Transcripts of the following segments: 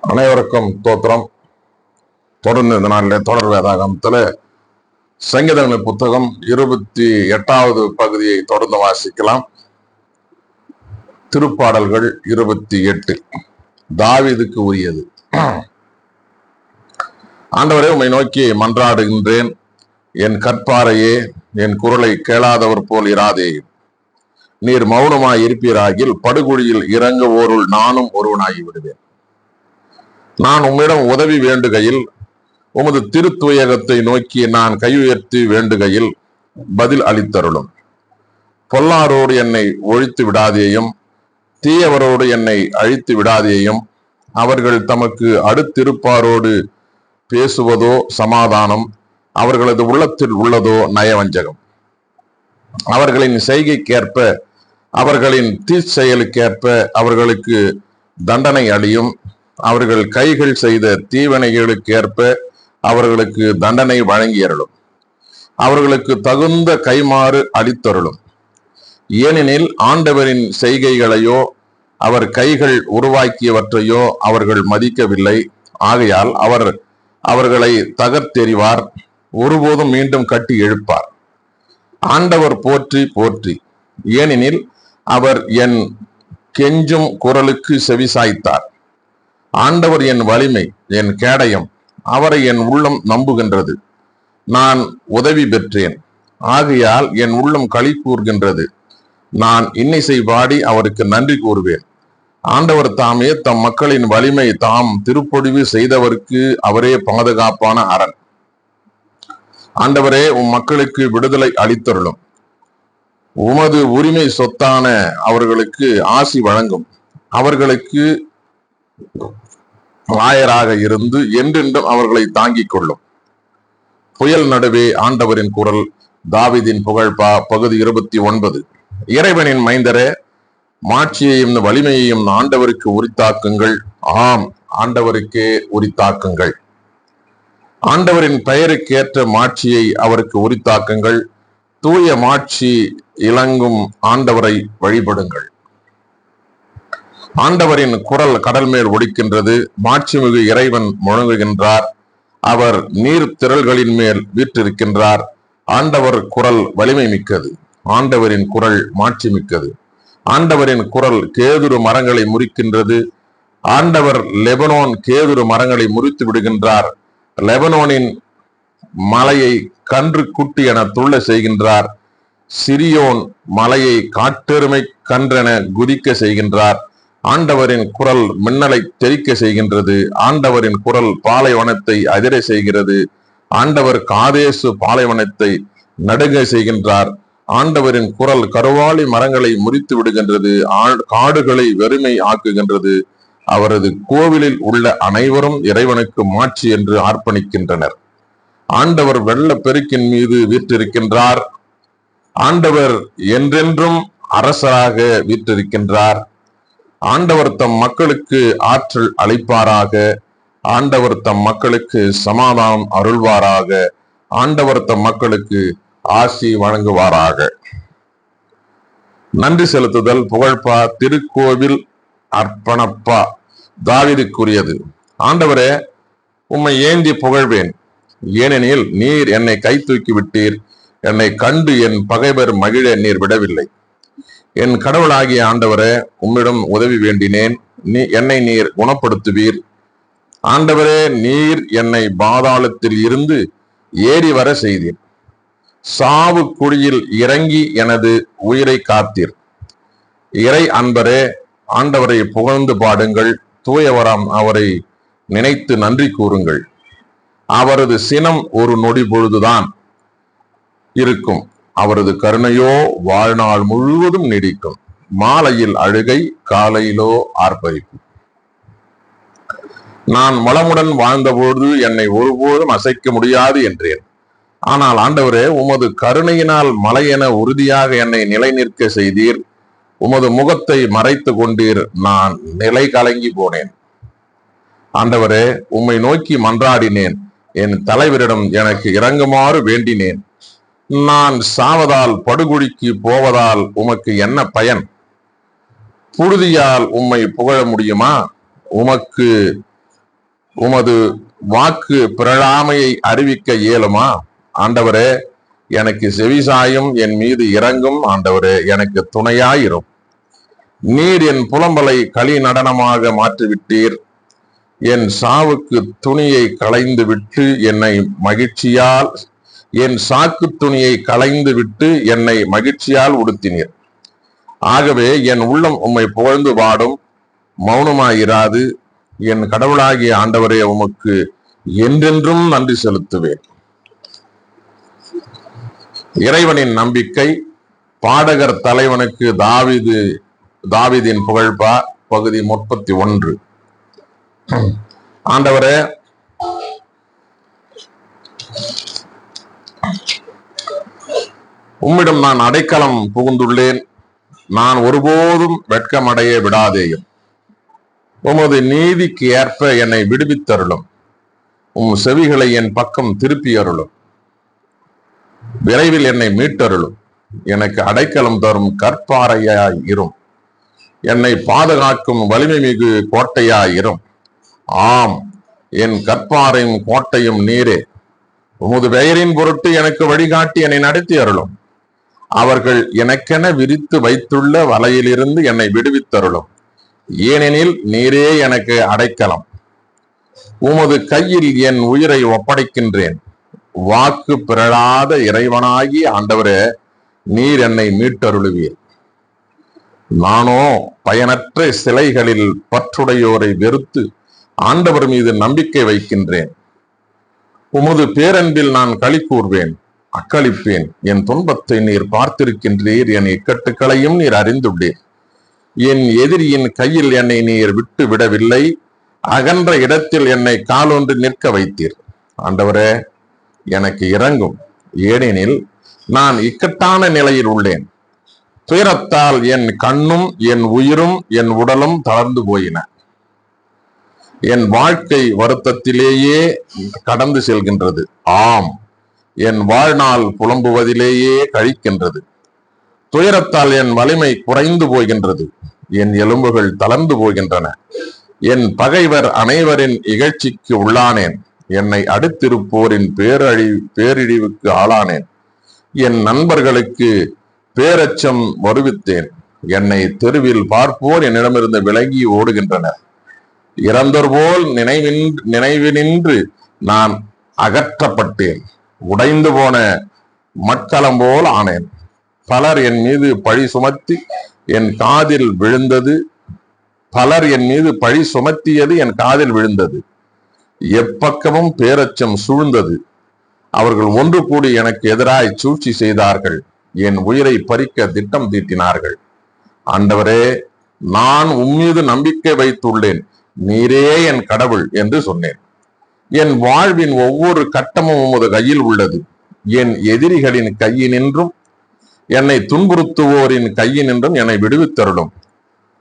அனைவருக்கும் தோத்திரம் தொடர்ந்து இந்த நாளில் தொடர் வேதாகமத்தில் சங்கீதங்கள் புத்தகம் இருபத்தி எட்டாவது பகுதியை தொடர்ந்து வாசிக்கலாம். திருப்பாடல்கள் இருபத்தி எட்டு. தாவிதுக்கு உரியது. ஆண்டவரே உம்மை நோக்கி மன்றாடுகின்றேன். என் கற்பாரையே என் குரலை கேளாதவர் போல் இராதே. நீர் மௌனமாய் இருப்பீராகில் படுகொழியில் இறங்குவோருள் நானும் ஒருவனாகி விடுவேன் நான் உம்மிடம் உதவி வேண்டுகையில் உமது திருத்துயகத்தை நோக்கி நான் கை உயர்த்தி வேண்டுகையில் பதில் அளித்தருளும். பொல்லாரோடு என்னை ஒழித்து விடாதேயும் தீயவரோடு என்னை அழித்து விடாதேயும் அவர்கள் தமக்கு அடுத்திருப்பாரோடு பேசுவதோ சமாதானம் அவர்களது உள்ளத்தில் உள்ளதோ நயவஞ்சகம். அவர்களின் செய்கைக்கேற்ப அவர்களின் தீச்செயலுக்கேற்ப அவர்களுக்கு தண்டனை அளியும். அவர்கள் கைகள் செய்த தீவனைகளுக்கேற்ப அவர்களுக்கு தண்டனை வழங்கியருளும். அவர்களுக்கு தகுந்த கைமாறு அளித்தருளும். ஏனெனில் ஆண்டவரின் செய்கைகளையோ அவர் கைகள் உருவாக்கியவற்றையோ அவர்கள் மதிக்கவில்லை. ஆகையால் அவர் அவர்களை தகர்த்தெறிவார் ஒருபோதும் மீண்டும் கட்டி எழுப்பார். ஆண்டவர் போற்றி போற்றி. ஏனெனில் அவர் என் கெஞ்சும் குரலுக்கு செவிசாய்த்தார். ஆண்டவர் என் வலிமை என் கேடயம் அவரை என் உள்ளம் நம்புகின்றது. நான் உதவி பெற்றேன் ஆகையால் என் உள்ளம் களி கூறுகின்றது நான் இன்னிசை பாடி அவருக்கு நன்றி கூறுவேன். ஆண்டவர் தாமே தம் மக்களின் வலிமை தாம் திருப்பொழிவு செய்தவருக்கு அவரே பாதுகாப்பான அரண். ஆண்டவரே உம் மக்களுக்கு விடுதலை அளித்தருளும். உமது உரிமை சொத்தான அவர்களுக்கு ஆசி வழங்கும். அவர்களுக்கு ஆயராக இருந்து என்றென்றும் அவர்களை தாங்கிக் கொள்ளும். புயல் நடுவே ஆண்டவரின் குரல் தாவிதின் புகழ்பா பகுதி இருபத்தி ஒன்பது. இறைவனின் மைந்தரே மாட்சியையும் வலிமையையும் ஆண்டவருக்கு உரித்தாக்குங்கள். ஆம் ஆண்டவருக்கே உரித்தாக்குங்கள். ஆண்டவரின் பெயருக்கேற்ற மாட்சியை அவருக்கு உரித்தாக்குங்கள். தூய மாட்சி இலங்கும் ஆண்டவரை வழிபடுங்கள். ஆண்டவரின் குரல் கடல் மேல் ஒடிக்கின்றது. மாட்சிமிகு இறைவன் முழங்குகின்றார். அவர் நீர் திரள்களின் மேல் வீற்றிருக்கின்றார். ஆண்டவர் குரல் வலிமை மிக்கது. ஆண்டவரின் குரல் மாட்சி மிக்கது. ஆண்டவரின் குரல் கேதுரு மரங்களை முறிக்கின்றது. ஆண்டவர் லெபனோன் கேதுரு மரங்களை முறித்து விடுகின்றார். லெபனோனின் மலையை கன்று குட்டி என துள்ள செய்கின்றார். சிரியோன் மலையை காட்டெருமை கன்றென குதிக்க செய்கின்றார். ஆண்டவரின் குரல் மின்னலை தெறிக்க செய்கின்றது. ஆண்டவரின் குரல் பாலைவனத்தை அதிர செய்கிறது. ஆண்டவர் காதேசு பாலைவனத்தை நடுங்க செய்கின்றார். ஆண்டவரின் குரல் கருவாளி மரங்களை முறித்து விடுகின்றது. காடுகளை வெறுமை ஆக்குகின்றது. அவரது கோவிலில் உள்ள அனைவரும் இறைவனுக்கு மாட்சி என்று ஆர்ப்பணிக்கின்றனர் ஆண்டவர் வெள்ள பெருக்கின் மீது வீற்றிருக்கின்றார். ஆண்டவர் என்றென்றும் அரசராக வீற்றிருக்கின்றார். ஆண்டவர் தம் மக்களுக்கு ஆற்றல் அளிப்பாராக. ஆண்டவர் தம் மக்களுக்கு சமாதானம் அருள்வாராக. ஆண்டவர் தம் மக்களுக்கு ஆசி வழங்குவாராக. நன்றி செலுத்துதல் புகழ்பா திருக்கோவில் அர்ப்பணப்பா. தாவிதுக்குரியது. ஆண்டவரே உம்மை ஏந்தி புகழ்வேன். ஏனெனில் நீர் என்னை கை தூக்கி விட்டீர். என்னை கண்டு என் பகைவர் மகிழ நீர் விடவில்லை. என் கடவுளாகிய ஆண்டவரே உம்மிடம் உதவி வேண்டினேன். நீ என்னை நீர் குணப்படுத்துவீர். ஆண்டவரே நீர் என்னை பாதாளத்தில் இருந்து ஏறி வர செய்தீர். சாவு குழியில் இறங்கி எனது உயிரை காத்தீர். இறை அன்பரே ஆண்டவரை புகழ்ந்து பாடுங்கள். தூயவராம் அவரை நினைத்து நன்றி கூறுங்கள். அவரது சினம் ஒரு நொடி பொழுதுதான் இருக்கும். அவரது கருணையோ வாழ்நாள் முழுவதும் நீடிக்கும். மாலையில் அழுகை காலையிலோ ஆர்ப்பரிப்பு. நான் வளமுடன் வாழ்ந்தபோது என்னை ஒருபோதும் அசைக்க முடியாது என்றேன். ஆனால் ஆண்டவரே உமது கருணையினால் மலையென உறுதியாக என்னை நிலை நிற்க செய்தீர். உமது முகத்தை மறைத்து கொண்டீர். நான் நிலை கலங்கி போனேன். ஆண்டவரே உம்மை நோக்கி மன்றாடினேன். என் தலைவரிடம் எனக்கு இறங்குமாறு வேண்டினேன். நான் சாவதால் படுகொழிக்கு போவதால் உமக்கு என்ன பயன்? புழுதியால் உம்மை புகழ முடியுமா? உமக்கு உமது வாக்கு பிறழாமையை அறிவிக்க இயலுமா? ஆண்டவரே எனக்கு செவிசாயும் என் மீது இறங்கும். ஆண்டவரே எனக்கு துணையாயிரும். நீர் என் புலம்பலை களி நடனமாக மாற்றிவிட்டீர். என் சாவுக்கு துணியை களைந்து விட்டு என்னை மகிழ்ச்சியால் என் சாக்கு துணியை களைந்து விட்டு என்னை மகிழ்ச்சியால் உடுத்தினீர். ஆகவே என் உள்ளம் உம்மை புகழ்ந்து பாடும் மௌனமாயிராது. என் கடவுளாகிய ஆண்டவரே உமக்கு என்றென்றும் நன்றி செலுத்துவேன். இறைவனின் நம்பிக்கை பாடகர் தலைவனுக்கு தாவிது தாவிதின் புகழ்பா பகுதி முப்பத்தி ஒன்று. ஆண்டவரே உம்மிடம் நான் அடைக்கலம் புகுந்துள்ளேன். நான் ஒருபோதும் வெட்கமடைய விடாதேயும். உமது நீதிக்கு ஏற்ப என்னை விடுவித்தருளும். உம் செவிகளை என் பக்கம் திருப்பி அருளும் விரைவில் என்னை மீட்டருளும். எனக்கு அடைக்கலம் தரும் கற்பாறையாய் இரும் என்னை பாதுகாக்கும் வலிமை மிகு கோட்டையாய் இரும் ஆம் என் கற்பாறையும் கோட்டையும் நீரே. உமது பெயரின் பொருட்டு எனக்கு வழிகாட்டி என்னை நடத்தி அருளும் அவர்கள் எனக்கென விரித்து வைத்துள்ள வலையிலிருந்து என்னை விடுவித்தருளும். ஏனெனில் நீரே எனக்கு அடைக்கலம். உமது கையில் என் உயிரை ஒப்படைக்கின்றேன். வாக்கு பிறழாத இறைவனாகி ஆண்டவரே நீர் என்னை மீட்டருளுவீர். நானோ பயனற்ற சிலைகளில் பற்றுடையோரை வெறுத்து ஆண்டவர் மீது நம்பிக்கை வைக்கின்றேன். உமது பேரன்பில் நான் களி கூறுவேன் அக்களிப்பேன். என் துன்பத்தை நீர் பார்த்திருக்கின்றீர். என் இக்கட்டுக்களையும் நீர் அறிந்துள்ளீர். என் எதிரியின் கையில் என்னை நீர் விட்டு விடவில்லை. அகன்ற இடத்தில் என்னை காலொன்று நிற்க வைத்தீர். ஆண்டவரே எனக்கு இறங்கும் ஏனெனில் நான் இக்கட்டான நிலையில் உள்ளேன். துயரத்தால் என் கண்ணும் என் உயிரும் என் உடலும் தளர்ந்து போயின. என் வாழ்க்கை வருத்தத்திலேயே கடந்து செல்கின்றது. ஆம். என் வாழ்நாள் புலம்புவதிலேயே கழிக்கின்றது. துயரத்தால் என் வலிமை குறைந்து போகின்றது. என் எலும்புகள் தளர்ந்து போகின்றன. என் பகைவர் அனைவரின் இகழ்ச்சிக்கு உள்ளானேன். என்னை அடுத்திருப்போரின் பேரழி பேரிழிவுக்கு ஆளானேன். என் நண்பர்களுக்கு பேரச்சம் வருவித்தேன். என்னை தெருவில் பார்ப்போர் என்னிடமிருந்து விலகி ஓடுகின்றனர். இறந்தோர் போல் நினைவின் நினைவினின்று நான் அகற்றப்பட்டேன். உடைந்து போன மட்கலம் போல் ஆனேன். பலர் என் மீது பழி சுமத்தி என் காதில் விழுந்தது. பலர் என் மீது பழி சுமத்தியது என் காதில் விழுந்தது. எப்பக்கமும் பேரச்சம் சூழ்ந்தது. அவர்கள் ஒன்று கூடி எனக்கு எதிராய் சூழ்ச்சி செய்தார்கள். என் உயிரை பறிக்க திட்டம் தீட்டினார்கள். ஆண்டவரே நான் உம்மீது நம்பிக்கை வைத்துள்ளேன். நீரே என் கடவுள் என்று சொன்னேன். என் வாழ்வின் ஒவ்வொரு கட்டமும் உமது கையில் உள்ளது. என் எதிரிகளின் கையினின்றும் என்னை துன்புறுத்துவோரின் கையினின்றும் என்னை விடுவித்தருளும்.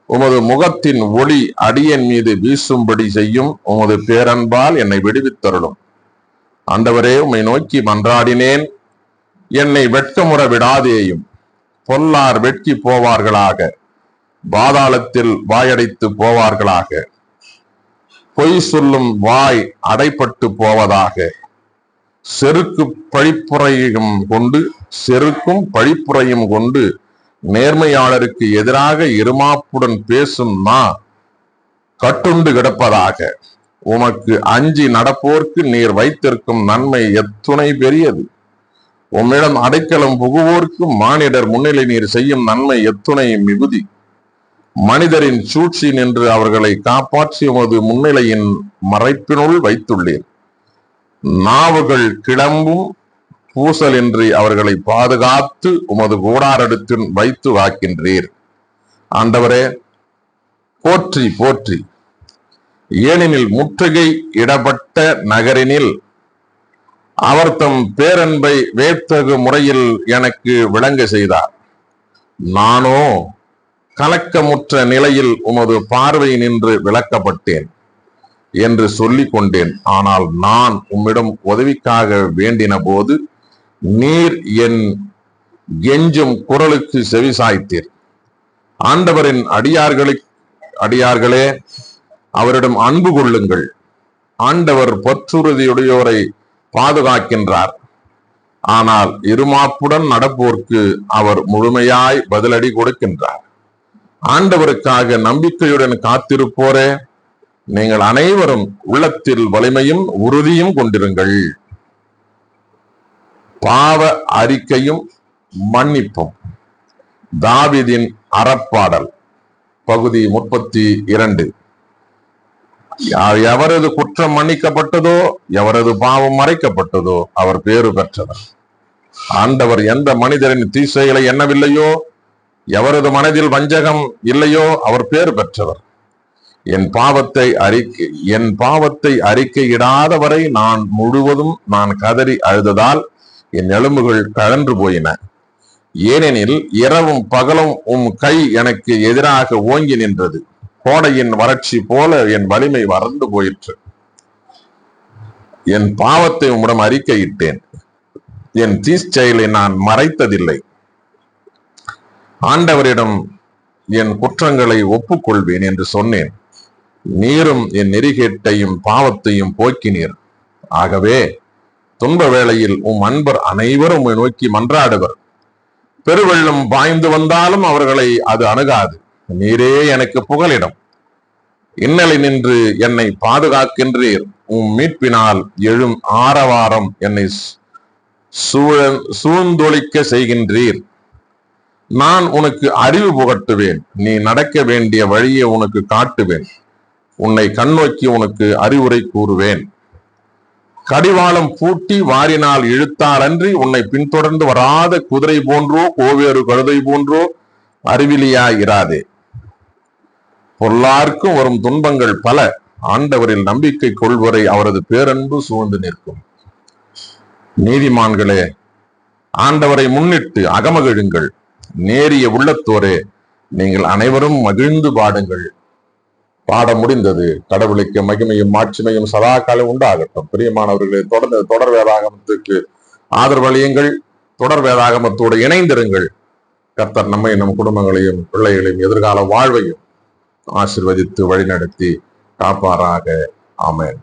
உமது முகத்தின் ஒளி அடியன் மீது வீசும்படி செய்யும் உமது பேரன்பால் என்னை விடுவித்தருளும். ஆண்டவரே உம்மை நோக்கி மன்றாடினேன். என்னை வெட்கமுற விடாதேயும் பொல்லார் வெட்கி போவார்களாக. பாதாளத்தில் வாயடைத்து போவார்களாக. பொய் சொல்லும் வாய் அடைப்பட்டு போவதாக. செருக்கு பழிப்புரையும் கொண்டு செருக்கும் பழிப்புரையும் கொண்டு நேர்மையாளருக்கு எதிராக இருமாப்புடன் பேசும் நா கட்டுண்டு கிடப்பதாக. உமக்கு அஞ்சி நடப்போர்க்கு நீர் வைத்திருக்கும் நன்மை எத்துணை பெரியது. உம்மிடம் அடைக்கலம் புகுவோர்க்கு மானிடர் முன்னிலை நீர் செய்யும் நன்மை எத்துணை மிகுதி. மனிதரின் சூழ்ச்சி நின்று அவர்களை காப்பாற்றி உமது முன்னிலையின் மறைப்பினுள் வைத்துள்ளீர். நாவுகள் கிளம்பும் பூசலின்றி அவர்களை பாதுகாத்து உமது கூடாரடத்தில் வைத்து வாக்கின்றீர். ஆண்டவரே போற்றி போற்றி. ஏனெனில் முற்றுகை இடப்பட்ட நகரினில் அவர் தம் பேரன்பை வேத்தகு முறையில் எனக்கு விளங்க செய்தார். நானோ கலக்கமுற்ற நிலையில் உமது பார்வை நின்று விளக்கப்பட்டேன் என்று சொல்லிக் கொண்டேன். ஆனால் நான் உம்மிடம் உதவிக்காக வேண்டின போது நீர் என் கெஞ்சும் குரலுக்கு செவிசாய்த்தீர். ஆண்டவரின் அடியார்களை அடியார்களே அவரிடம் அன்பு கொள்ளுங்கள். ஆண்டவர் பற்றுறுதியுடையோரை பாதுகாக்கின்றார். ஆனால் இருமாப்புடன் நடப்போர்க்கு அவர் முழுமையாய் பதிலடி கொடுக்கின்றார். ஆண்டவருக்காக நம்பிக்கையுடன் காத்திருப்போரே. நீங்கள் அனைவரும் உள்ளத்தில் வலிமையும் உறுதியும் கொண்டிருங்கள். பாவ அறிக்கையும் மன்னிப்பும். தாவிதின் அறப்பாடல் பகுதி முப்பத்தி இரண்டு. எவரது குற்றம் மன்னிக்கப்பட்டதோ எவரது பாவம் மறைக்கப்பட்டதோ அவர் பேறு பெற்றவர். ஆண்டவர் எந்த மனிதரின் தீசைகளை எண்ணவில்லையோ எவரது மனதில் வஞ்சகம் இல்லையோ அவர் பேர் பெற்றவர். என் பாவத்தை அறிக்கை என் பாவத்தை அறிக்கையிடாத வரை நான் முழுவதும் நான் கதறி அழுததால் என் எலும்புகள் கழன்று போயின. ஏனெனில் இரவும் பகலும் உம் கை எனக்கு எதிராக ஓங்கி நின்றது. கோடையின் வறட்சி போல என் வலிமை வறண்டு போயிற்று. என் பாவத்தை உம்மிடம் அறிக்கையிட்டேன். என் தீச்செயலை நான் மறைத்ததில்லை. ஆண்டவரிடம் என் குற்றங்களை ஒப்புக்கொள்வேன் என்று சொன்னேன். நீரும் என் நெறிகேட்டையும் பாவத்தையும் போக்கினீர். ஆகவே துன்ப வேளையில் உம் அன்பர் அனைவரும் உம்மை நோக்கி மன்றாடுவர். பெருவெள்ளம் பாய்ந்து வந்தாலும் அவர்களை அது அணுகாது. நீரே எனக்கு புகலிடம். இன்னலை நின்று என்னை பாதுகாக்கின்றீர். உம் மீட்பினால் எழும் ஆரவாரம் என்னை சூழ- சூழ்ந்தொழிக்க செய்கின்றீர். நான் உனக்கு அறிவு புகட்டுவேன். நீ நடக்க வேண்டிய வழியை உனக்கு காட்டுவேன். உன்னை கண்ணோக்கி உனக்கு அறிவுரை கூறுவேன். கடிவாளம் பூட்டி வாரினால் இழுத்தாரன்றி உன்னை பின்தொடர்ந்து வராத குதிரை போன்றோ கோவேறு கழுதை போன்றோ அறிவிலியாய் இராதே. பொல்லார்க்கும் வரும் துன்பங்கள் பல. ஆண்டவரில் நம்பிக்கை கொள்வரை அவரது பேரன்பு சூழ்ந்து நிற்கும். நீதிமான்களே ஆண்டவரை முன்னிட்டு அகமகிழுங்கள். நேரிய உள்ளத்தோரே நீங்கள் அனைவரும் மகிழ்ந்து பாடுங்கள். பாட முடிந்தது. கடவுளுக்கு மகிமையும் மாட்சிமையும் சதா காலம் உண்டாகட்டும். பிரியமானவர்களே தொடர்ந்து தொடர் வேதாகமத்துக்கு ஆதரவளியுங்கள் தொடர் வேதாகமத்தோடு இணைந்திருங்கள். கர்த்தர் நம்மை நம் குடும்பங்களையும் பிள்ளைகளையும் எதிர்கால வாழ்வையும் ஆசிர்வதித்து வழிநடத்தி காப்பாராக. ஆமேன்.